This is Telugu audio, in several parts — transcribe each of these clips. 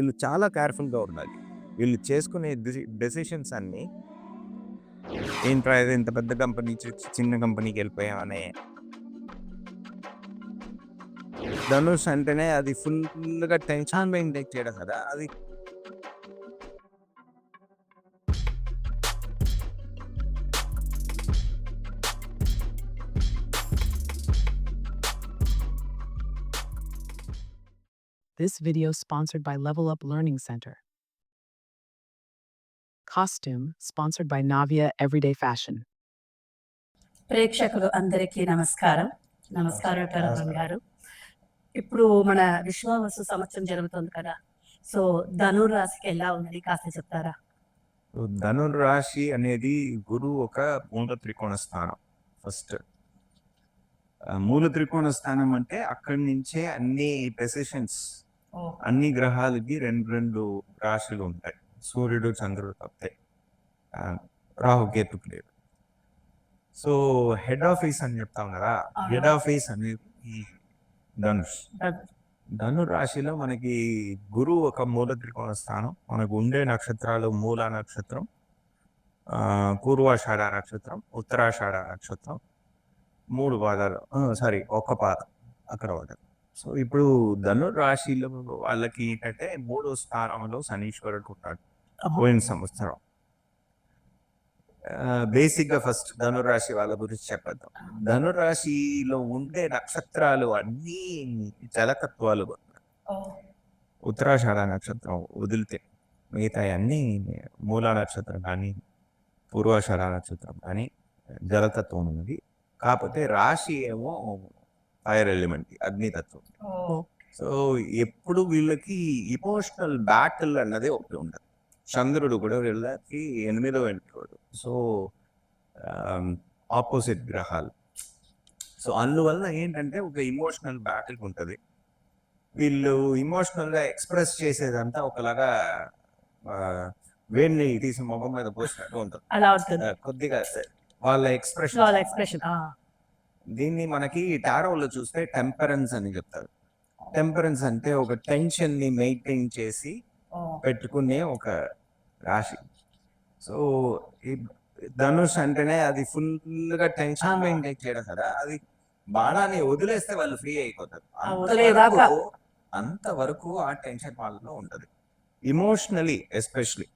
వీళ్ళు చాలా కేర్ఫుల్గా ఉండాలి. వీళ్ళు చేసుకునే డెసిషన్స్ అన్నీ ఏంట్రా ఇది ఇంత పెద్ద కంపెనీ చిన్న కంపెనీకి వెళ్ళిపోయామనే ధనుష్ అంటేనే అది ఫుల్గా టెన్షన్ మెయింటైన్ చేయడం కదా! అది This video sponsored by Level Up Learning Center. Costume sponsored by Navia Everyday Fashion. ప్రేక్షకులు అందరికీ నమస్కారం. నమస్కారం టరవన్ గారు. ఇప్పుడు మన విశ్వావసు సంవత్సరం జరుగుతుంది కదా. సో ధనుర్ రాశికి ఎలా ఉన్నది? కాస్త చెప్తారా? ధనుర్ రాశి అనేది గురువు ఒక మూల త్రికోణ స్థానం. ఫస్ట్ మూల త్రికోణ స్థానం అంటే అక్కడి నుంచే అన్ని డెసిషన్స్ అన్ని గ్రహాలకి రెండు రెండు రాశులు ఉంటాయి. సూర్యుడు చంద్రుడు తప్పితే ఆ, రాహుకేతుకు లేదు సో హెడ్ ఆఫీస్ అని చెప్తాం కదా హెడ్ ఆఫీస్ అనేది ధనుష్. ధను రాశిలో మనకి గురువు ఒక మూల త్రికోణ స్థానం. మనకు ఉండే నక్షత్రాలు మూల నక్షత్రం పూర్వాషాఢ నక్షత్రం ఉత్తరాషాఢ నక్షత్రం మూడు పాదాలు సారీ ఒక్క పాదం అక్కడ పడ్డది సో ఇప్పుడు ధను రాశిలో వాళ్ళకి ఏంటంటే మూడో స్థానంలో శనీశ్వరుడు ఉంటాడు. పోయిన సంవత్సరం. బేసిక్గా ఫస్ట్ ధనురాశి వాళ్ళ గురించి చెప్పద్దాం. ధనురాశిలో ఉండే నక్షత్రాలు అన్నీ జలతత్వాలు ఉత్తరాషాఢ నక్షత్రం వదిలితే మిగతా అన్ని మూలా నక్షత్రం కానీ పూర్వాషాఢ నక్షత్రం కానీ జలతత్వం ఉన్నది. కాకపోతే రాశి ఏమో ఫైర్ ఎలిమెంట్ అగ్నితత్వం. సో ఎప్పుడు వీళ్ళకి ఇమోషనల్ బ్యాటిల్ అన్నది ఒకటి ఉండదు చంద్రుడు కూడా వీళ్ళకి ఎనిమిదో ఇంట్లోడు సో ఆపోజిట్ గ్రహాలు. సో అందువల్ల ఏంటంటే ఒక ఇమోషనల్ బ్యాటిల్ ఉంటుంది. వీళ్ళు ఇమోషనల్గా ఎక్స్ప్రెస్ చేసేదంతా ఒకలాగా వేడిని తీసి ముఖం మీద పోసినట్టు ఉంటుంది. కొద్దిగా వాళ్ళ ఎక్స్ప్రెషన్ వాళ్ళ ఎక్స్ప్రెషన్ దీన్ని మనకి టారోలో చూస్తే టెంపరెన్స్ అని చెప్తారు. టెంపరెన్స్ అంటే ఒక టెన్షన్ని మెయింటైన్ చేసి పెట్టుకునే ఒక రాశి. సో ఈ ధనుష్ అంటేనే అది ఫుల్గా టెన్షన్. మెయింటైన్ చేయడం కదా అది బాణాన్ని వదిలేస్తే వాళ్ళు ఫ్రీ అయిపోతారు. అంతవరకు అంతవరకు ఆ టెన్షన్ వాళ్ళలో ఉంటది. ఇమోషనలీ ఎస్పెషలీ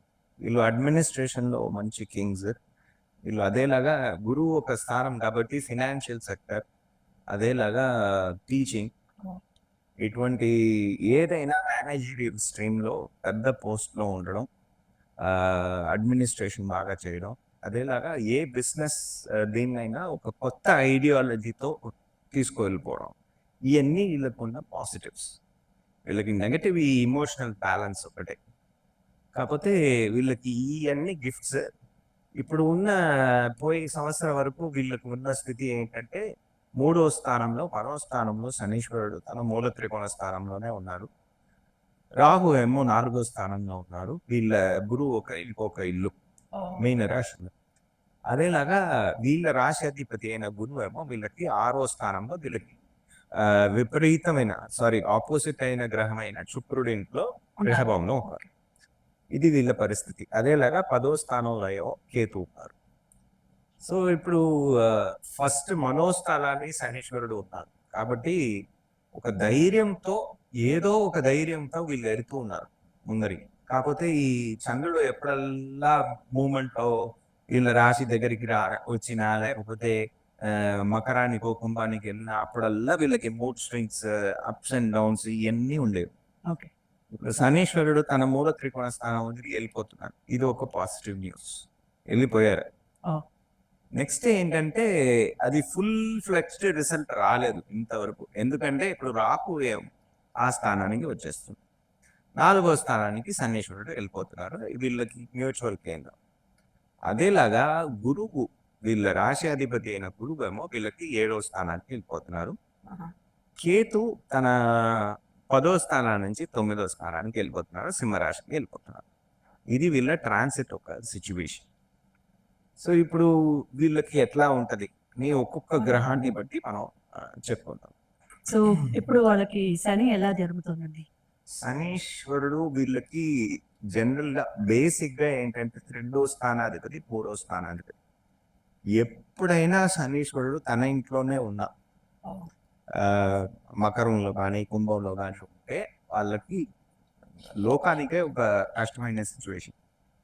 వీళ్ళు అడ్మినిస్ట్రేషన్లో మంచి కింగ్స్. వీళ్ళు అదేలాగా గురువు ఒక స్థానం కాబట్టి ఫినాన్షియల్ సెక్టర్ అదేలాగా టీచింగ్ ఇటువంటి ఏదైనా మేనేజరియల్ స్ట్రీమ్లో పెద్ద పోస్ట్లో ఉండడం అడ్మినిస్ట్రేషన్ బాగా చేయడం అదేలాగా ఏ బిజినెస్ దీన్నైనా ఒక కొత్త ఐడియాలజీతో తీసుకువెళ్ళిపోవడం. ఇవన్నీ వీళ్ళకున్న పాజిటివ్స్ వీళ్ళకి నెగటివ్ ఈ ఇమోషనల్ బ్యాలెన్స్ ఒకటే. కాకపోతే వీళ్ళకి ఇవన్నీ గిఫ్ట్స్ ఇప్పుడు ఉన్న పోయే సంవత్సరం వరకు వీళ్ళకి ఉన్న స్థితి ఏంటంటే మూడో స్థానంలో పరో స్థానంలో శనీశ్వరుడు తన మూల త్రికోణ స్థానంలోనే ఉన్నారు. రాహు ఏమో నాలుగో స్థానంలో ఉన్నాడు వీళ్ళ గురువు ఒక ఇంకొక ఇల్లు మీన రాశిలో అదేలాగా వీళ్ళ రాశి అధిపతి అయిన గురువు ఏమో వీళ్ళకి ఆరో స్థానంలో వీళ్ళకి ఆ, విపరీతమైన సారీ ఆపోజిట్ అయిన గ్రహమైన శుక్రుడి ఇంట్లో గ్రహభంలో ఉన్నారు. ఇది వీళ్ళ పరిస్థితి. అదేలాగా పదో స్థానంలో కేతు ఉన్నారు. సో ఇప్పుడు ఫస్ట్ మనోస్థానాన్ని శనీశ్వరుడు ఉన్నారు. కాబట్టి ఒక ధైర్యంతో ఏదో ఒక ధైర్యంతో వీళ్ళు ఎరుతూ ఉన్నారు ముందరి కాకపోతే ఈ చంద్రుడు ఎప్పుడల్లా మూమెంట్ వీళ్ళ రాశి దగ్గరికి రా వచ్చినా లేకపోతే మకరానికి కుంభానికి వెళ్ళినా అప్పుడల్లా వీళ్ళకి mood swings ups and downs ఇవన్నీ ఉండేవి. ఓకే. శనీశ్వరుడు తన మూల త్రికోణ స్థానం వదిలి వెళ్ళిపోతున్నాడు. ఇది ఒక పాజిటివ్ న్యూస్ వెళ్ళిపోయారు. నెక్స్ట్ ఏంటంటే అది ఫుల్ ఫ్లెక్స్డ్ రిజల్ట్ రాలేదు ఇంతవరకు. ఎందుకంటే ఇప్పుడు రాకు ఏం ఆ స్థానానికి వచ్చేస్తుంది. నాలుగో స్థానానికి శనీశ్వరుడు వెళ్ళిపోతున్నారు. వీళ్ళకి మ్యూచువల్ కేంద్రం. అదేలాగా గురువు వీళ్ళ రాశి అధిపతి అయిన గురువు ఏమో వీళ్ళకి ఏడో స్థానానికి వెళ్ళిపోతున్నారు. కేతు తన పదో స్థానం నుంచి తొమ్మిదో స్థానానికి వెళ్ళిపోతున్నారు సింహరాశికి వెళ్ళిపోతున్నారు. ఇది వీళ్ళ ట్రాన్సిట్ ఒక సిచ్యువేషన్ సో ఇప్పుడు వీళ్ళకి ఎట్లా ఉంటది? నీ ఒక్కొక్క గ్రహాన్ని బట్టి మనం ఆ, చెప్పుకుందాం. సో ఇప్పుడు వాళ్ళకి శని ఎలా జరుగుతుందండి? శనీశ్వరుడు వీళ్ళకి జనరల్గా బేసిక్గా ఏంటంటే రెండో స్థానాధిపతి మూడో స్థానాధిపతి. ఎప్పుడైనా శనీశ్వరుడు తన ఇంట్లోనే ఉన్నా. మకరంలో కానీ కుంభంలో కానీ ఉంటే వాళ్ళకి లోకానికే ఒక కష్టమైన సిచ్యువేషన్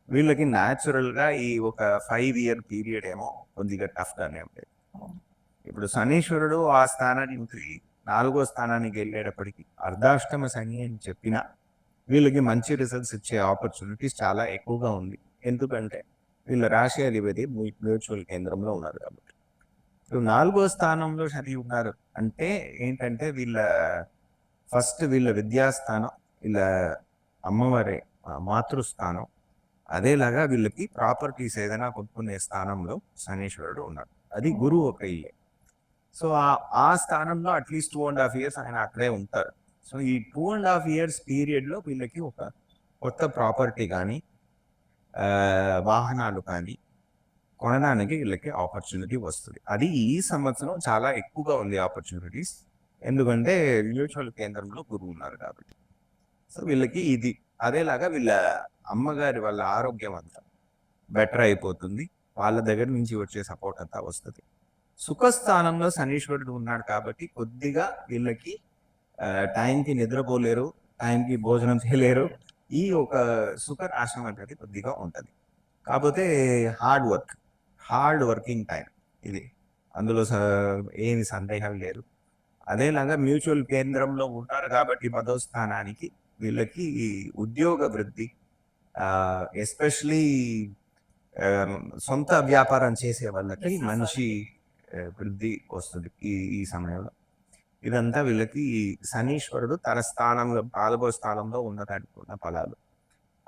వీళ్ళకి న్యాచురల్గా ఈ ఒక ఫైవ్ ఇయర్ పీరియడ్ ఏమో కొద్దిగా టఫ్ గానే ఉండేది. ఇప్పుడు శనీశ్వరుడు ఆ స్థానానికి నాలుగో స్థానానికి వెళ్ళేటప్పటికి అర్ధాష్టమ శని అని చెప్పినా వీళ్ళకి మంచి రిజల్ట్స్ ఇచ్చే ఆపర్చునిటీస్ చాలా ఎక్కువగా ఉంది. ఎందుకంటే వీళ్ళ రాశి అధిపతి మ్యూచువల్ కేంద్రంలో ఉన్నారు కాబట్టి. నాలుగో స్థానంలో శని ఉన్నారు. అంటే ఏంటంటే వీళ్ళ ఫస్ట్ వీళ్ళ విద్యాస్థానం వీళ్ళ అమ్మవారి మాతృస్థానం అదేలాగా వీళ్ళకి ప్రాపర్టీస్ ఏదైనా కొనుక్కునే స్థానంలో శనీశ్వరుడు ఉన్నాడు. అది గురువు ఒక ఇల్లే. సో ఆ- ఆ స్థానంలో at least two and half years ఆయన అక్కడే ఉంటారు. సో ఈ టూ అండ్ హాఫ్ ఇయర్స్ పీరియడ్లో వీళ్ళకి ఒక కొత్త ప్రాపర్టీ కానీ వాహనాలు కానీ కొనడానికి వీళ్ళకి ఆపర్చునిటీ వస్తుంది. అది ఈ సంవత్సరం చాలా ఎక్కువగా ఉంది ఆపర్చునిటీస్. ఎందుకంటే మ్యూచువల్ కేంద్రంలో గురువు ఉన్నారు కాబట్టి. సో వీళ్ళకి ఇది అదేలాగా వీళ్ళ అమ్మగారి వాళ్ళ ఆరోగ్యం అంతా బెటర్ అయిపోతుంది. వాళ్ళ దగ్గర నుంచి వచ్చే సపోర్ట్ అంతా వస్తుంది. సుఖస్థానంలో శనీశ్వరుడు ఉన్నాడు కాబట్టి కొద్దిగా వీళ్ళకి టైంకి నిద్రపోలేరు టైంకి భోజనం చేయలేరు. ఈ ఒక సుఖ నాశనం అనేది కొద్దిగా ఉంటుంది. కాకపోతే hard work. Hard working time ఇది. అందులో స- ఏమి సందేహం లేదు. అదేలాగా మ్యూచువల్ కేంద్రంలో ఉంటారు కాబట్టి పదో స్థానానికి వీళ్ళకి ఉద్యోగ వృద్ధి ఎస్పెషలీ సొంత వ్యాపారం చేసే వాళ్ళకి మంచి వృద్ధి వస్తుంది ఈ ఈ సమయంలో. ఇదంతా వీళ్ళకి శనీశ్వరుడు తన స్థానంలో నాలుగో స్థానంలో ఉన్నదానికి ఉన్న ఫలాలు.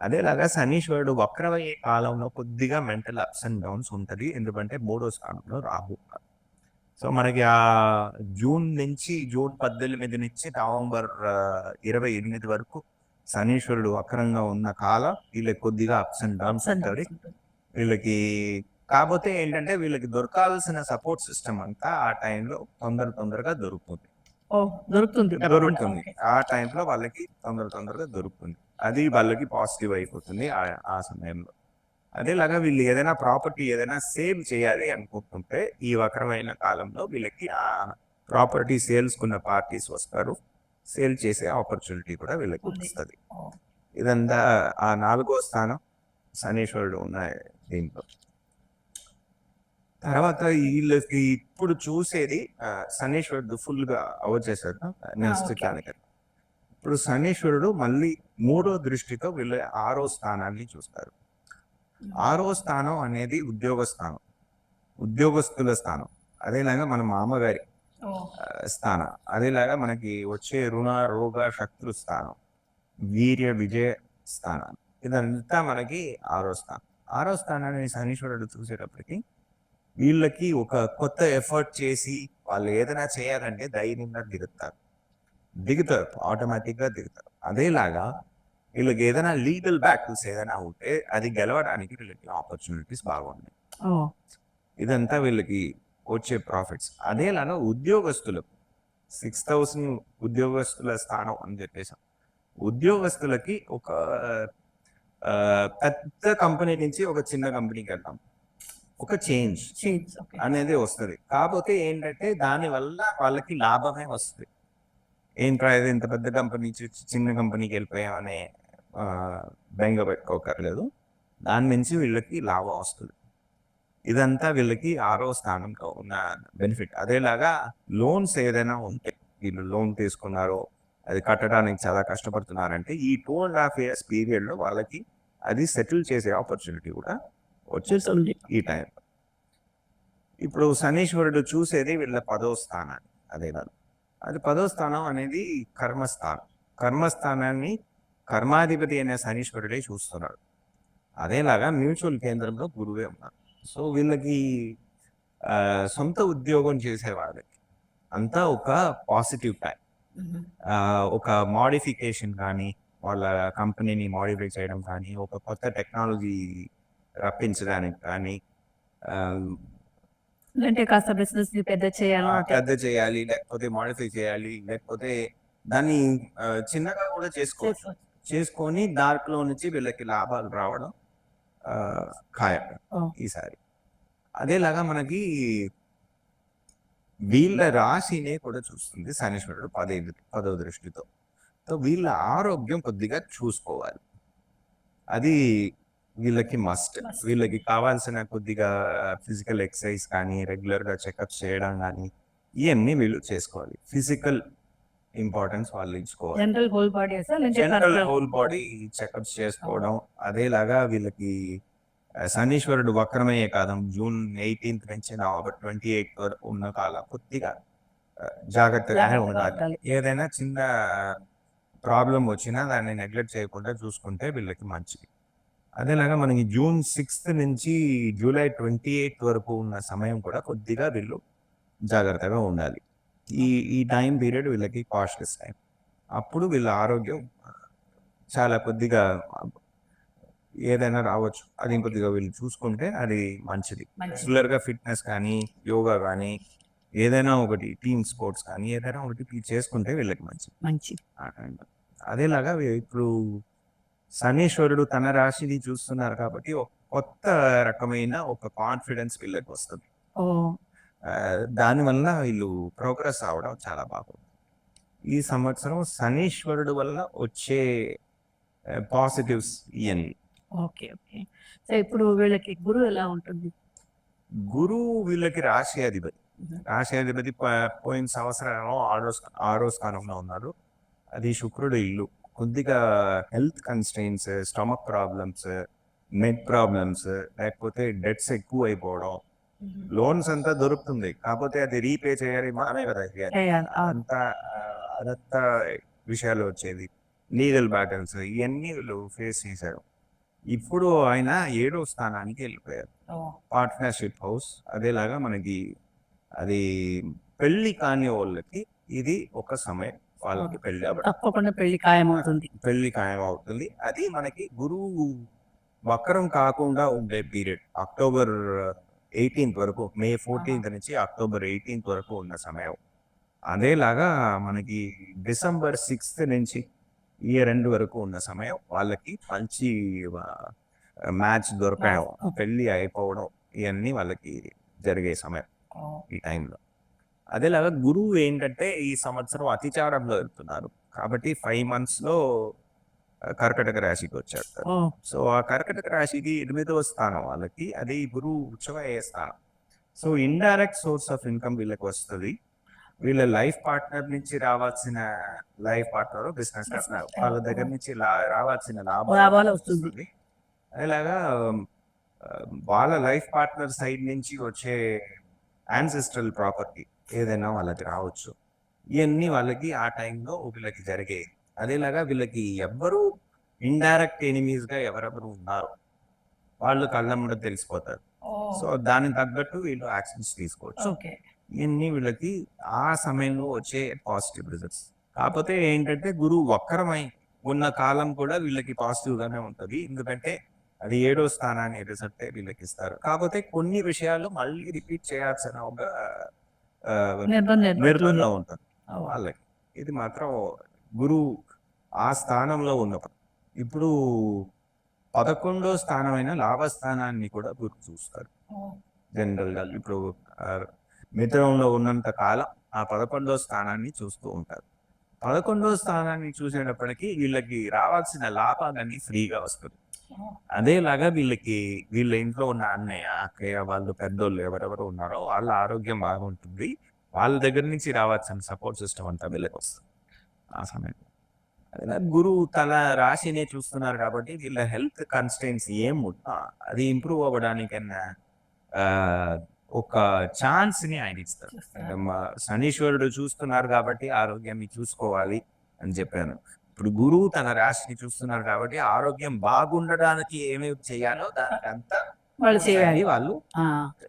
అదేలాగా శనీశ్వరుడు వక్రమయ్యే కాలంలో కొద్దిగా మెంటల్ అప్స్ అండ్ డౌన్స్ ఉంటది. ఎందుకంటే మూడో స్థానంలో రాహు. సో మనకి ఆ జూన్ నుంచి జూన్ పద్దెనిమిది నుంచి నవంబర్ ఇరవై ఎనిమిది వరకు శనీశ్వరుడు వక్రంగా ఉన్న కాలం వీళ్ళకి కొద్దిగా అప్స్ అండ్ డౌన్స్ ఉంటుంది. వీళ్ళకి కాకపోతే ఏంటంటే వీళ్ళకి దొరకాల్సిన సపోర్ట్ సిస్టమ్ అంతా ఆ టైంలో తొందర తొందరగా దొరుకుతుంది. దొరుకుతుంది. దొరుకుతుంది. ఆ టైంలో వాళ్ళకి తొందర తొందరగా దొరుకుతుంది. అది వాళ్ళకి పాజిటివ్ అయిపోతుంది ఆ- ఆ సమయంలో అదేలాగా వీళ్ళు ఏదైనా ప్రాపర్టీ ఏదైనా సేల్ చేయాలి అనుకుంటుంటే ఈ వక్రమైన కాలంలో వీళ్ళకి ఆ ప్రాపర్టీ సేల్స్ కున్న పార్టీస్ వస్తారు సేల్ చేసే ఆపర్చునిటీ కూడా వీళ్ళకి. వస్తుంది. ఇదంతా ఆ నాలుగో స్థానం శనీశ్వరుడు ఉన్న దీంట్లో తర్వాత వీళ్ళకి ఇప్పుడు చూసేది శనీశ్వరుడు ఫుల్గా అవచేసాడు నెక్స్ట్ okay. ఇప్పుడు శనీశ్వరుడు మళ్ళీ మూడో దృష్టితో వీళ్ళ ఆరో స్థానాన్ని చూస్తారు. ఆరో స్థానం అనేది ఉద్యోగ స్థానం ఉద్యోగస్తుల స్థానం. అదేలాగా మన మామగారి స్థానం. అదేలాగా మనకి వచ్చే రుణ రోగ శత్రు స్థానం వీర్య విజయ స్థానం. ఇదంతా మనకి ఆరో స్థానం. ఆరో స్థానాన్ని శనీశ్వరుడు చూసేటప్పటికి వీళ్ళకి ఒక కొత్త ఎఫర్ట్ చేసి వాళ్ళు ఏదైనా చేయాలంటే ధైర్యంగా దిగుతారు దిగుతారు ఆటోమేటిక్గా దిగుతారు. అదేలాగా వీళ్ళకి ఏదైనా లీగల్ బ్యాటిల్స్ ఏదైనా ఉంటే అది గెలవడానికి వీళ్ళకి ఆపర్చునిటీస్ బాగున్నాయి. ఇదంతా వీళ్ళకి వచ్చే ప్రాఫిట్స్ అదేలాగా ఉద్యోగస్తులకు సిక్స్ థౌసండ్ ఉద్యోగస్తుల స్థానం అని చెప్పేసాం. ఉద్యోగస్తులకి ఒక పెద్ద కంపెనీ నుంచి ఒక చిన్న కంపెనీకి వెళ్తాం ఒక చేంజ్ అనేది వస్తుంది. కాకపోతే ఏంటంటే దాని వల్ల వాళ్ళకి లాభమే వస్తుంది. ఏంట్రా ఇది ఇంత పెద్ద కంపెనీ నుంచి చిన్న కంపెనీకి వెళ్ళిపోయామనే బెంగ పెట్టుకోకర్లేదు. దాని నుంచి వీళ్ళకి లాభం వస్తుంది. ఇదంతా వీళ్ళకి ఆరో స్థానంలో ఉన్న బెనిఫిట్. అదేలాగా లోన్స్ ఏదైనా ఉంటే వీళ్ళు లోన్ తీసుకున్నారో అది కట్టడానికి చాలా కష్టపడుతున్నారంటే ఈ టూ అండ్ హాఫ్ ఇయర్స్ పీరియడ్లో వాళ్ళకి అది సెటిల్ చేసే ఆపర్చునిటీ కూడా వచ్చేస్తుంది ఈ టైం ఇప్పుడు శనీశ్వరుడు చూసేది వీళ్ళ పదో స్థానాన్ని అదేలా అది పదో స్థానం అనేది కర్మస్థానం. కర్మస్థానాన్ని కర్మాధిపతి అనే శనీశ్వరుడే చూస్తున్నాడు. అదేలాగా మ్యూచువల్ కేంద్రంలో గురువే ఉన్నారు. సో వీళ్ళకి సొంత ఉద్యోగం చేసే వాళ్ళకి అంతా ఒక పాజిటివ్ టైం ఒక మోడిఫికేషన్ కానీ వాళ్ళ కంపెనీని మోడిఫై చేయడం కానీ ఒక కొత్త టెక్నాలజీ రప్పించడానికి కానీ అంటే కాస్త బిజినెస్ని పెద్ద చేయాలి పెద్ద చేయాలి లేకపోతే మోడిఫై చేయాలి లేకపోతే దాన్ని చిన్నగా కూడా చేసుకోవచ్చు. చేసుకొని దాంట్లో నుంచి వీళ్ళకి లాభాలు రావడం ఆ, ఖాయం. ఈసారి. అదేలాగా మనకి వీళ్ళ రాశినే కూడా చూస్తుంది శనీశ్వరుడు పదైదు పదో దృష్టితో. సో వీళ్ళ ఆరోగ్యం కొద్దిగా చూసుకోవాలి. అది వీళ్ళకి మస్ట్. వీళ్ళకి కావాల్సిన కొద్దిగా ఫిజికల్ ఎక్సర్సైజ్ కానీ రెగ్యులర్గా చెకప్ చేయడం కానీ ఇవన్నీ వీళ్ళు చేసుకోవాలి. ఫిజికల్ ఇంపార్టెన్స్ వాళ్ళు ఇచ్చుకోవాలి. General whole body general whole body checkups చేసుకోవడం అదేలాగా వీళ్ళకి శనీశ్వరుడు వక్రమయ్యే కాలం జూన్ ఎయిటీన్త్ నుంచి నవంబర్ ట్వంటీ ఎయిత్ వరకు ఉన్న కాలం కొద్దిగా ఆ, జాగ్రత్తగా ఉండాలి. ఏదైనా చిన్న ప్రాబ్లం వచ్చినా దాన్ని నెగ్లెక్ట్ చేయకుండా చూసుకుంటే వీళ్ళకి మంచిది. అదేలాగా మనకి జూన్ సిక్స్త్ నుంచి జూలై ట్వంటీ ఎయిత్ వరకు ఉన్న సమయం కూడా కొద్దిగా వీళ్ళు జాగ్రత్తగా ఉండాలి. ఈ ఈ టైం పీరియడ్ వీళ్ళకి కాస్ట్లెస్ టైం. అప్పుడు వీళ్ళ ఆరోగ్యం చాలా కొద్దిగా ఏదైనా రావచ్చు. అది ఇంకొద్దిగా వీళ్ళు చూసుకుంటే అది మంచిది. రెగ్యులర్గా ఫిట్నెస్ కానీ యోగా కానీ ఏదైనా ఒకటి టీమ్ స్పోర్ట్స్ కానీ ఏదైనా ఒకటి చేసుకుంటే వీళ్ళకి మంచిది. మంచి అదేలాగా ఇప్పుడు శనీశ్వరుడు తన రాశిని చూస్తున్నారు కాబట్టి ఒక కొత్త రకమైన ఒక కాన్ఫిడెన్స్ వీళ్ళకి వస్తుంది. దానివల్ల వీళ్ళు ప్రోగ్రెస్ అవడం చాలా బాగుంది. ఈ సంవత్సరం శనీశ్వరుడు వల్ల వచ్చే పాజిటివ్స్ ఇవన్నీ ఓకే ఓకే. సో ఇప్పుడు వీళ్ళకి గురువు ఎలా ఉంటుంది? గురువు వీళ్ళకి రాశి అధిపతి. రాశి అధిపతి పోయిన సంవత్సరం ఆరో ఆరో స్థానంలో ఉన్నారు. అది శుక్రుడు ఇల్లు. కొద్దిగా health constraints stomach problems net problems లేకపోతే డెట్స్ ఎక్కువ అయిపోవడం లోన్స్ అంతా దొరుకుతుంది. కాకపోతే అది రీపే చేయాలి మనమే కదా. అంతా అదంతా విషయాలు వచ్చేది. లీగల్ బ్యాటల్స్ ఇవన్నీ వీళ్ళు ఫేస్ చేశారు. ఇప్పుడు ఆయన ఏడో స్థానానికి వెళ్ళిపోయారు. పార్ట్నర్షిప్ హౌస్ అదేలాగా మనకి అది పెళ్ళి కాని వాళ్ళకి ఇది ఒక సమయం. వాళ్ళకి పెళ్ళి తప్పకుండా పెళ్ళి ఖాయం అవుతుంది పెళ్ళి ఖాయం అవుతుంది అది మనకి గురువు వక్రం కాకుండా ఉండే పీరియడ్. అక్టోబర్ ఎయిటీన్త్ వరకు మే ఫోర్టీన్త్ నుంచి అక్టోబర్ ఎయిటీన్త్ వరకు ఉన్న సమయం. అదేలాగా మనకి డిసెంబర్ సిక్స్త్ నుంచి ఇయర్ ఎండ్ వరకు ఉన్న సమయం వాళ్ళకి మంచి మ్యాచ్ దొరకడం పెళ్ళి అయిపోవడం ఇవన్నీ వాళ్ళకి జరిగే సమయం ఈ టైంలో. అదేలాగా గురువు ఏంటంటే ఈ సంవత్సరం అతిచారంలో వెళ్తున్నారు కాబట్టి ఫైవ్ మంత్స్లో కర్కటక రాశికి వచ్చాడు సో ఆ కర్కటక రాశికి ఎనిమిదవ స్థానం వాళ్ళకి అది గురువు ఉచ్చమయ్యే స్థానం. So indirect source of income వీళ్ళకి వస్తుంది. వీళ్ళ లైఫ్ పార్ట్నర్ నుంచి రావాల్సిన లైఫ్ పార్ట్నర్ బిజినెస్ పార్ట్నర్ వాళ్ళ దగ్గర నుంచి రావాల్సిన లాభాలు వస్తుంది. అలాగా ఆ, వాళ్ళ లైఫ్ పార్ట్నర్ సైడ్ నుంచి వచ్చే యాన్సిస్ట్రల్ ప్రాపర్టీ ఏదైనా వాళ్ళకి రావచ్చు. ఇవన్నీ వాళ్ళకి ఆ టైంలో వీళ్ళకి జరిగాయి అదేలాగా వీళ్ళకి ఎవ్వరు ఇండైరెక్ట్ ఎనిమీస్గా ఎవరెవరు ఉన్నారు. వాళ్ళు కళ్ళమ్మడ తెలిసిపోతారు. సో దానికి తగ్గట్టు వీళ్ళు యాక్షన్స్ తీసుకోవచ్చు. ఇవన్నీ వీళ్ళకి ఆ సమయంలో వచ్చే పాజిటివ్ రిజల్ట్స్. కాకపోతే ఏంటంటే గురువు వక్రమై ఉన్న కాలం కూడా వీళ్ళకి పాజిటివ్ గానే ఉంటది. ఎందుకంటే అది ఏడో స్థానాన్ని రిజల్ట్ వీళ్ళకి ఇస్తారు. కాకపోతే కొన్ని విషయాలు మళ్ళీ రిపీట్ చేయాల్సిన ఒక ఆ, నిర్బంధం నిర్బంధం ఉంటుంది వాళ్ళకి. ఇది మాత్రం గురువు ఆ స్థానంలో ఉన్నప్పుడు. ఇప్పుడు పదకొండో స్థానమైన లాభస్థానాన్ని కూడా గురువు చూస్తారు. జనరల్గా ఇప్పుడు మిత్రంలో ఉన్నంత కాలం ఆ పదకొండో స్థానాన్ని చూస్తూ ఉంటారు. పదకొండో స్థానాన్ని చూసేటప్పటికి వీళ్ళకి రావాల్సిన లాభాలన్నీ ఫ్రీగా వస్తుంది అదేలాగా వీళ్ళకి వీళ్ళ ఇంట్లో ఉన్న అన్నయ్య అక్కయ్య వాళ్ళు పెద్దోళ్ళు ఎవరెవరు ఉన్నారో వాళ్ళ ఆరోగ్యం బాగుంటుంది. వాళ్ళ దగ్గర నుంచి రావాల్సిన సపోర్ట్ సిస్టమ్ అంతా వీళ్ళకి వస్తుంది ఆ సమయంలో. గురువు తన రాశినే చూస్తున్నారు కాబట్టి వీళ్ళ హెల్త్ కన్స్టెన్స్ ఏం ఉన్నా అది ఇంప్రూవ్ అవ్వడానికన్నా ఆ, ఒక ఛాన్స్ని ఆయన ఇస్తారు శనీశ్వరుడు చూస్తున్నారు కాబట్టి ఆరోగ్యాన్ని చూసుకోవాలి అని చెప్పాను. ఇప్పుడు గురువు తన రాశిని చూస్తున్నారు కాబట్టి ఆరోగ్యం బాగుండడానికి ఏమేమి చేయాలో దానికి అంతా వాళ్ళు చేయాలి. వాళ్ళు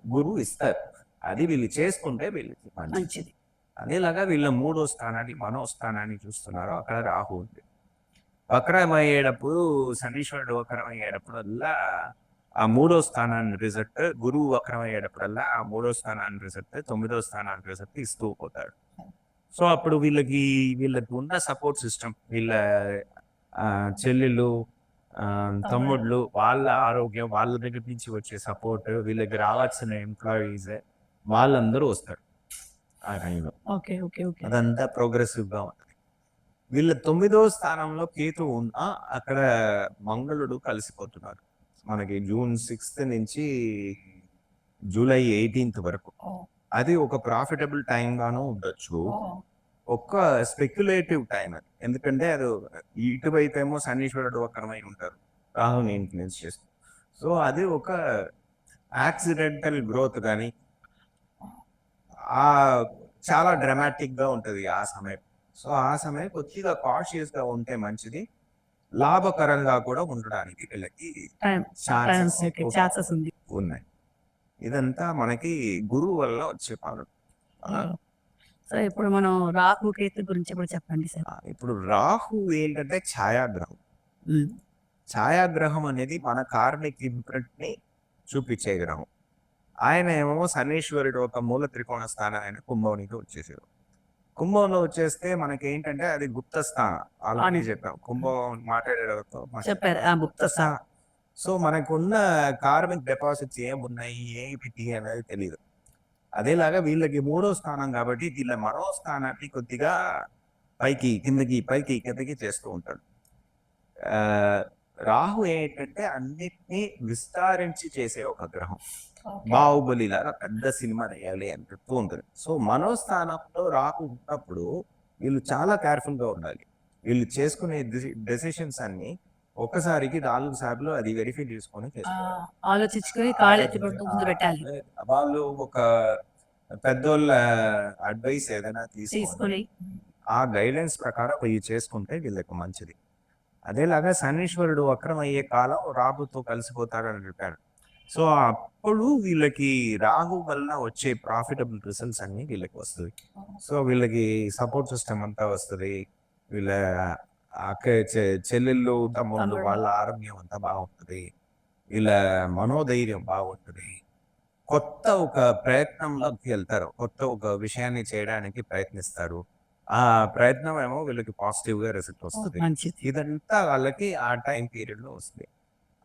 గురువు ఇస్తారు. అది వీళ్ళు చేసుకుంటే వీళ్ళకి మంచిది. మంచిది. అదేలాగా వీళ్ళ మూడో స్థానాన్ని మనో స్థానాన్ని చూస్తున్నారు అక్కడ రాహు ఉంది. వక్రం అయ్యేటప్పుడు శనీశ్వరుడు వక్రం అయ్యేటప్పుడల్లా ఆ మూడో స్థానాన్ని రిజల్ట్ గురువు వక్రం అయ్యేటప్పుడల్లా ఆ మూడో స్థానాన్ని రిజల్ట్ తొమ్మిదో స్థానాన్ని రిజల్ట్ ఇస్తూ పోతాడు. సో అప్పుడు వీళ్ళకి వీళ్ళకి ఉన్న సపోర్ట్ సిస్టమ్ వీళ్ళ చెల్లెళ్ళు తమ్ముళ్ళు వాళ్ళ ఆరోగ్యం వాళ్ళ దగ్గర నుంచి వచ్చే సపోర్ట్ వీళ్ళకి రావాల్సిన ఎంప్లాయీస్ వాళ్ళందరూ వస్తారు. ఆ టైంలో. Okay okay okay. అదంతా ప్రోగ్రెసివ్గా ఉంటుంది వీళ్ళ తొమ్మిదో స్థానంలో కేతు ఉన్నా అక్కడ మంగళుడు కలిసిపోతున్నారు. మనకి జూన్ సిక్స్త్ నుంచి జూలై ఎయిటీన్త్ వరకు. అది ఒక ప్రాఫిటబుల్ టైం గాను ఉండొచ్చు. ఒక్క స్పెక్యులేటివ్ టైం అది. ఎందుకంటే అది ఇటువైపు ఏమో శనీశ్వరుడు వక్రమై ఉంటారు. రాహుని ఇన్ఫ్లుయెన్స్ చేస్తూ. సో అది ఒక యాక్సిడెంటల్ గ్రోత్ కానీ ఆ చాలా డ్రమాటిక్గా ఉంటది ఆ సమయం. సో ఆ సమయం కొద్దిగా కాషియస్గా ఉంటే మంచిది. లాభకరంగా కూడా ఉండడానికి వీళ్ళకి ఛాన్సెస్ ఉన్నాయి. ఇదంతా మనకి గురువు వల్ల వచ్చే పనులు. ఆ, సో ఇప్పుడు మనం రాహు కేతు గురించి కూడా చెప్పండి సార్? ఇప్పుడు రాహు ఏంటంటే ఛాయాగ్రహం. ఛాయాగ్రహం అనేది మన కార్మిక్ ఇంప్రింట్ని చూపించే గ్రహం. ఆయన ఏమో శనీశ్వరుడు ఒక మూల త్రికోణ స్థానం ఆయన కుంభంకి వచ్చేసారు కుంభంలో వచ్చేస్తే మనకి ఏంటంటే అది గుప్త స్థానం. ఆల్రెడీ చెప్పాం. కుంభం మాట్లాడేటప్పుడు గుప్త స్థానం. సో మనకున్న కార్మిక్ డిపాజిట్స్ ఏమున్నాయి ఏమిటి అనేది తెలియదు అదేలాగా వీళ్ళకి మూడో స్థానం కాబట్టి వీళ్ళ మరో స్థానాన్ని కొద్దిగా పైకి కిందకి పైకి కిందకి చేస్తూ ఉంటాడు. ఆ, రాహు ఏంటంటే అన్నిటినీ విస్తరించి చేసే ఒక గ్రహం. బాహుబలి లాగా పెద్ద సినిమా వేయాలి అని చెప్తూ ఉంటుంది. సో మనోస్థానంలో రాహు ఉన్నప్పుడు వీళ్ళు చాలా కేర్ఫుల్గా ఉండాలి. వీళ్ళు చేసుకునే డెసిషన్స్ అన్ని ఒక్కసారికి నాలుగు సార్లు అది వెరిఫై చేసుకొని ఆలోచించుకొని కాళ్ళు ఎత్తి పెడుతూ ముందు పెట్టాలి. వాళ్ళు ఒక పెద్దోళ్ళ అడ్వైస్ ఏదైనా తీసుకొని ఆ గైడెన్స్ ప్రకారం ఇవి చేసుకుంటే వీళ్ళకి మంచిది. అదేలాగా శనీశ్వరుడు వక్రం అయ్యే కాలం రాహుతో కలిసిపోతాడని చెప్పాడు సో అప్పుడు వీళ్ళకి రాహు వల్ల వచ్చే ప్రాఫిటబుల్ రిజల్ట్స్ అన్ని వీళ్ళకి వస్తుంది. సో వీళ్ళకి సపోర్ట్ సిస్టమ్ అంతా వస్తుంది. వీళ్ళ చెల్లెళ్ళు తమ్ముళ్ళు. వాళ్ళ ఆరోగ్యం అంతా బాగుంటుంది. వీళ్ళ మనోధైర్యం బాగుంటుంది. కొత్త ఒక ప్రయత్నంలోకి వెళ్తారు. కొత్త ఒక విషయాన్ని చేయడానికి ప్రయత్నిస్తారు. ఆ ప్రయత్నం ఏమో వీళ్ళకి పాజిటివ్గా రిజల్ట్ వస్తుంది. ఇదంతా వాళ్ళకి ఆ టైం పీరియడ్లో వస్తుంది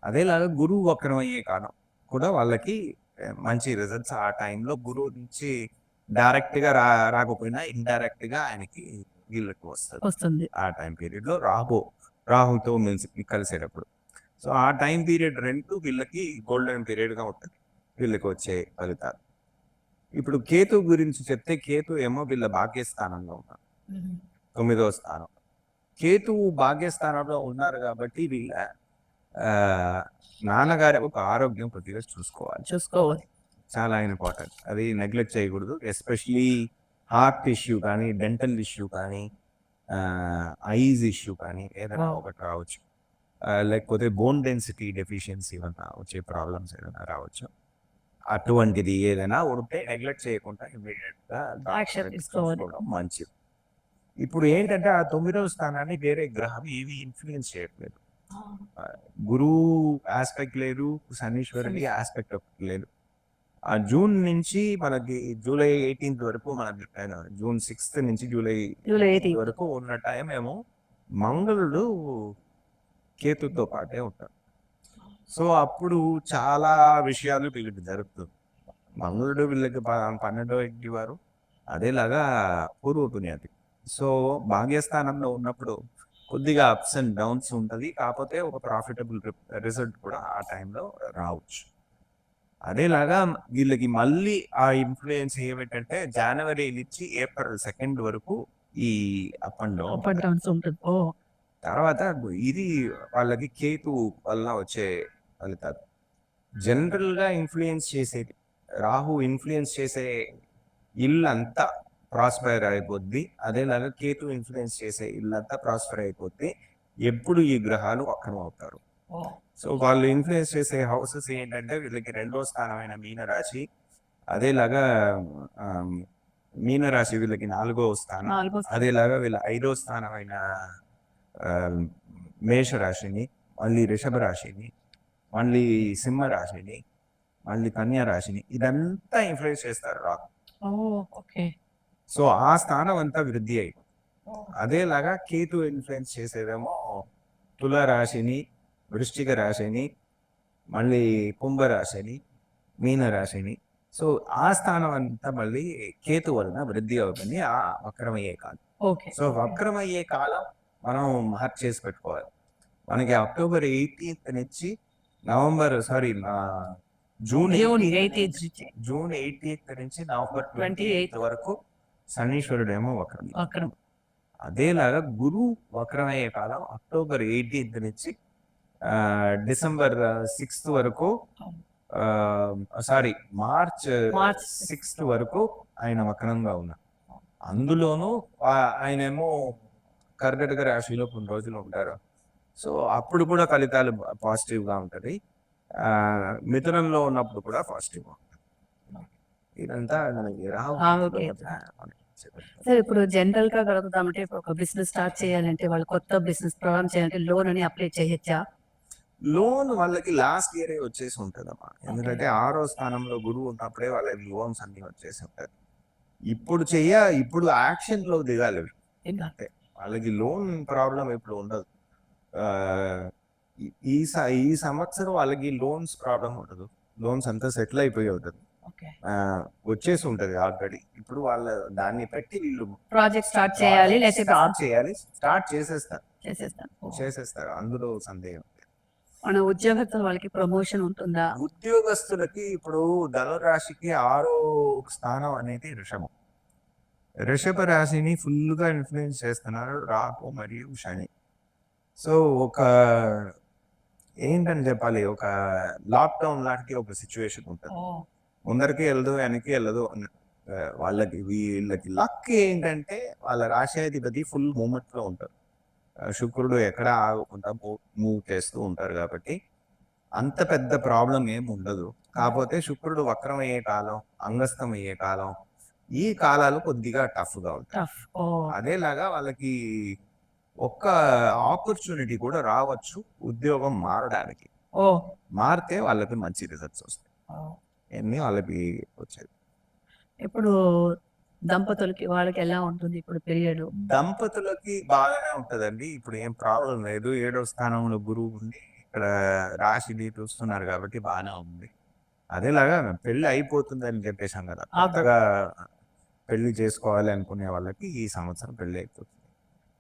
అదేలాగా గురువు వక్రం అయ్యే కాలం కూడా వాళ్ళకి మంచి రిజల్ట్స్ ఆ టైంలో గురువు నుంచి డైరెక్ట్గా రా రాకపోయినా ఇండైరెక్ట్గా ఆయనకి వీళ్ళకి వస్తుంది. వస్తుంది ఆ టైం పీరియడ్లో రాహు రాహుతో మెలిసి కలిసేటప్పుడు. సో ఆ టైం పీరియడ్ రెండు వీళ్ళకి గోల్డెన్ పీరియడ్గా ఉంటుంది. వీళ్ళకి వచ్చే ఫలితాలు. ఇప్పుడు కేతు గురించి చెప్తే కేతు ఏమో వీళ్ళ భాగ్యస్థానంలో ఉన్నారు తొమ్మిదో స్థానం. కేతువు భాగ్యస్థానంలో ఉన్నారు కాబట్టి వీళ్ళ నాన్నగారి ఒక ఆరోగ్యం కొద్దిగా చూసుకోవాలి. చూసుకోవాలి. చాలా ఇంపార్టెంట్. అది నెగ్లెక్ట్ చేయకూడదు. ఎస్పెషలీ హార్ట్ ఇష్యూ కానీ డెంటల్ ఇష్యూ కానీ ఐజ్ ఇష్యూ కానీ ఏదైనా. ఒకటి రావచ్చు. లేకపోతే బోన్ డెన్సిటీ డెఫిషియన్సీ ఏమైనా వచ్చే ప్రాబ్లమ్స్ ఏదైనా రావచ్చు. అటువంటిది ఏదైనా ఉంటే నెగ్లెక్ట్ చేయకుండా ఇమీడియట్గా Action doctor ని తీసుకోవాలి. చూసుకోవడం మంచిది. ఇప్పుడు ఏంటంటే ఆ తొమ్మిదవ స్థానాన్ని వేరే గ్రహం ఏవి ఇన్ఫ్లుయెన్స్ చేయట్లేదు. గురువు ఆస్పెక్ట్ లేదు శనీశ్వరుడి ఆస్పెక్ట్ లేదు. ఆ జూన్ నుంచి మనకి జూలై ఎయిటీన్త్ వరకు మనం చెప్పాను జూన్ సిక్స్త్ నుంచి జూలై జూలై వరకు ఉన్న టైం ఏమో మంగళుడు కేతుతో పాటే ఉంటాడు. సో అప్పుడు చాలా విషయాలు వీళ్ళకి జరుగుతుంది మంగళుడు వీళ్ళకి పన్నెండో ఇంటి వారు అదేలాగా పూర్వ పుణ్యాతి సో భాగ్యస్థానంలో ఉన్నప్పుడు కొద్దిగా అప్స్ అండ్ డౌన్స్ ఉంటది కాకపోతే ఒక ప్రాఫిటబుల్ రిజల్ట్ కూడా ఆ టైంలో రావచ్చు. అదేలాగా వీళ్ళకి మళ్ళీ ఆ ఇన్ఫ్లుయెన్స్ ఏమిటంటే జనవరి నుంచి ఏప్రిల్ సెకండ్ వరకు ఈ అప్ అండ్ డౌన్ తర్వాత ఇది వాళ్ళకి కేతు వల్ల వచ్చే ఫలితాలు. జనరల్గా ఇన్ఫ్లుయెన్స్ చేసేది రాహు ఇన్ఫ్లుయెన్స్ చేసే ఇల్లు అంతా ప్రాస్పైర్ అయిపోద్ది అదేలాగా కేతు ఇన్ఫ్లుయెన్స్ చేసే ఇల్లు అంతా ప్రాస్పైర్ అయిపోద్ది. ఎప్పుడు ఈ గ్రహాలు వక్రం అవుతారు సో వాళ్ళు ఇన్ఫ్లుయెన్స్ చేసే హౌసెస్ ఏంటంటే వీళ్ళకి రెండో స్థానమైన మీనరాశి. అదేలాగా మీనరాశి వీళ్ళకి నాలుగో స్థానం. అదేలాగా వీళ్ళ ఐదో స్థానమైన మేషరాశిని మళ్ళీ వృషభ రాశిని మళ్ళీ సింహ రాశిని మళ్ళీ కన్యా రాశిని ఇదంతా ఇన్ఫ్లుయెన్స్ చేస్తారు ఓకే. సో ఆ స్థానం అంతా వృద్ధి అయి అదేలాగా కేతు ఇన్ఫ్లుయెన్స్ చేసేదేమో తుల రాశిని వృశ్చిక రాశిని మళ్ళీ కుంభ రాశిని మీన రాశిని. సో ఆ స్థానం అంతా మళ్ళీ కేతు వలన వృద్ధి అవుతుంది. ఆ వక్రమయ్యే కాలం. ఓకే. సో వక్రమయ్యే కాలం మనం మార్క్ చేసి పెట్టుకోవాలి. మనకి అక్టోబర్ ఎయిటీన్త్ నుంచి November sorry June June 18th eighteenth నుంచి- నవంబర్ ట్వంటీ 28th ఎయిత్ వరకు శనీశ్వరుడు ఏమో వక్రం అదేలాగా గురు వక్రమయ్యే కాలం అక్టోబర్ ఎయిటీన్త్ నుంచి డిసెంబర్ సిక్స్త్ వరకు సారీ మార్చ్ మార్చ్ సిక్స్త్ వరకు ఆయన వక్రంగా ఉన్నారు అందులోనూ ఆ- ఆయనేమో కర్కటక రాశిలో కొన్ని రోజులు ఉంటారు. సో అప్పుడు కూడా ఫలితాలు పాజిటివ్గా ఉంటది. ఆ మిథునంలో ఉన్నప్పుడు కూడా పాజిటివ్గా ఉంటుంది. ఇదంతా మనకి రాహు. సార్ ఇప్పుడు జనరల్గా కలుగుతామంటే ఒక బిజినెస్ స్టార్ట్ చేయాలంటే వాళ్ళు కొత్త బిజినెస్ ప్రారంభం చేయాలంటే లోన్ అని అప్లై చేయొచ్చా? లోన్ వాళ్ళకి లాస్ట్ ఇయర్ వచ్చేసి ఉంటుందమ్మా. ఎందుకంటే ఆరో స్థానంలో గురువు ఉన్నప్పుడే వాళ్ళకి లోన్స్ అన్ని వచ్చేసి ఉంటాయి. ఇప్పుడు చెయ్య ఇప్పుడు యాక్షన్లో దిగాలి. అంతే వాళ్ళకి లోన్ ప్రాబ్లం ఇప్పుడు ఉండదు. ఈ- ఈ సంవత్సరం వాళ్ళకి లోన్స్ ప్రాబ్లం ఉండదు. లోన్స్ అంతా సెటిల్ అయిపోయి ఉంటుంది. వచ్చేసి ఉంటది ఆల్రెడీ. ఇప్పుడు వాళ్ళ దాన్ని పెట్టి వీళ్ళు ప్రాజెక్ట్ స్టార్ట్ చేయాలి స్టార్ట్ చేయాలి స్టార్ట్ చేసేస్తారు. చేసేస్తారు. అందులో సందేహం. మన ఉద్యోగస్తుల వాళ్ళకి ప్రమోషన్ ఉంటుందా? ఉద్యోగస్తులకి ఇప్పుడు ధనురాశికి ఆరో స్థానం అనేది ఋషభం ఋషభ రాశిని ఫుల్గా ఇన్ఫ్లుయెన్స్ చేస్తున్నారు రాహు మరియు శని. సో ఒక ఏంటని చెప్పాలి? ఒక లాక్డౌన్ లాంటి ఒక సిచ్యువేషన్ ఉంటుంది. ముందరికి వెళ్ళదు వెనక్కి వెళ్ళదు వాళ్ళకి వీళ్ళకి లక్ ఏంటంటే వాళ్ళ రాశాధిపతి ఫుల్ మూమెంట్లో ఉంటారు. శుక్రుడు ఎక్కడ ఆగకుండా మూవ్ చేస్తూ ఉంటారు కాబట్టి అంత పెద్ద ప్రాబ్లం ఏం ఉండదు. కాకపోతే శుక్రుడు వక్రం అయ్యే కాలం అంగస్తం అయ్యే కాలం ఈ కాలాలు కొద్దిగా టఫ్. గా ఉంటాయి అదేలాగా వాళ్ళకి ఒక్క ఆపర్చునిటీ కూడా రావచ్చు ఉద్యోగం మారడానికి. ఓ. మారితే వాళ్ళకి మంచి రిజల్ట్స్ వస్తాయి. ఎన్ని వాళ్ళకి వచ్చేది. ఇప్పుడు దంపతులకి వాళ్ళకి ఎలా ఉంటుంది ఇప్పుడు పీరియడ్? దంపతులకి బాగానే ఉంటదండి. ఇప్పుడు ఏం ప్రాబ్లం లేదు. ఏడో స్థానంలో గురువు ఉంది ఇక్కడ రాశిని చూస్తున్నారు కాబట్టి బాగానే ఉంది. అదేలాగా పెళ్ళి అయిపోతుందని చెప్పేసాం కదా ఆ. కొత్తగా పెళ్ళి చేసుకోవాలి అనుకునే వాళ్ళకి ఈ సంవత్సరం పెళ్ళి అయిపోతుంది.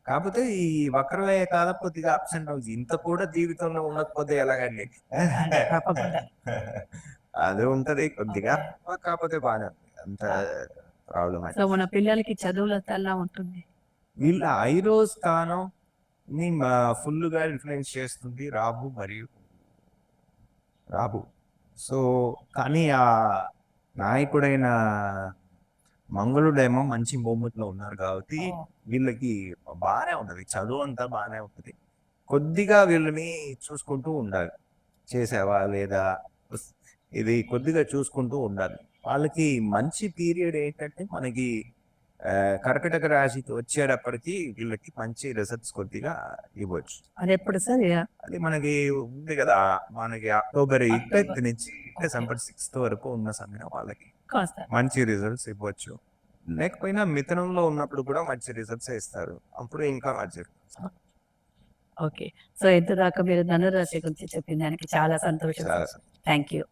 కాకపోతే ఈ వక్రలయ కాలం కొద్దిగా అబ్సెంట్ అవుతుంది ఇంత కూడా జీవితంలో ఉండకపోతే ఎలాగండి. అదే ఉంటది. కొద్దిగా కాకపోతే బాగానే అంత ప్రాబ్లం సో మన పిల్లలకి చదువులతో ఎలా ఉంటుంది. వీళ్ళ ఐరో స్థానం ని ఫుల్గా ఇన్ఫ్లుయెన్స్ చేస్తుంది రాబు మరియు రాబు. సో కానీ ఆ నాయకుడైన మంగళుడేమో మంచి మూమెంట్లో ఉన్నారు కాబట్టి వీళ్ళకి బాగానే ఉంటది. చదువు అంతా బాగానే ఉంటది. కొద్దిగా వీళ్ళని చూసుకుంటూ ఉండాలి. చేసావా లేదా? ఇది కొద్దిగా చూసుకుంటూ ఉండాలి. వాళ్ళకి మంచి పీరియడ్ ఏంటంటే మనకి కర్కటక రాశికి వచ్చేటప్పటికి వీళ్ళకి మంచి రిజల్ట్స్ కొద్దిగా ఇవ్వచ్చు. అది ఎప్పుడు సార్? అది మనకి ఉంది కదా మనకి అక్టోబర్ ఎయిత్ నుంచి డిసెంబర్ సిక్స్త్ వరకు ఉన్న సమయం వాళ్ళకి. కాస్త. మంచి రిజల్ట్స్ ఇవ్వచ్చు. లేకపోయినా మిథునంలో ఉన్నప్పుడు కూడా మంచి రిజల్ట్స్ ఇస్తారు. అప్పుడు ఇంకా మంచి. ఓకే. సో ఇంత దాకా మీరు ధనురాశి గురించి చెప్పిన దానికి చాలా సంతోషం థ్యాంక్ యూ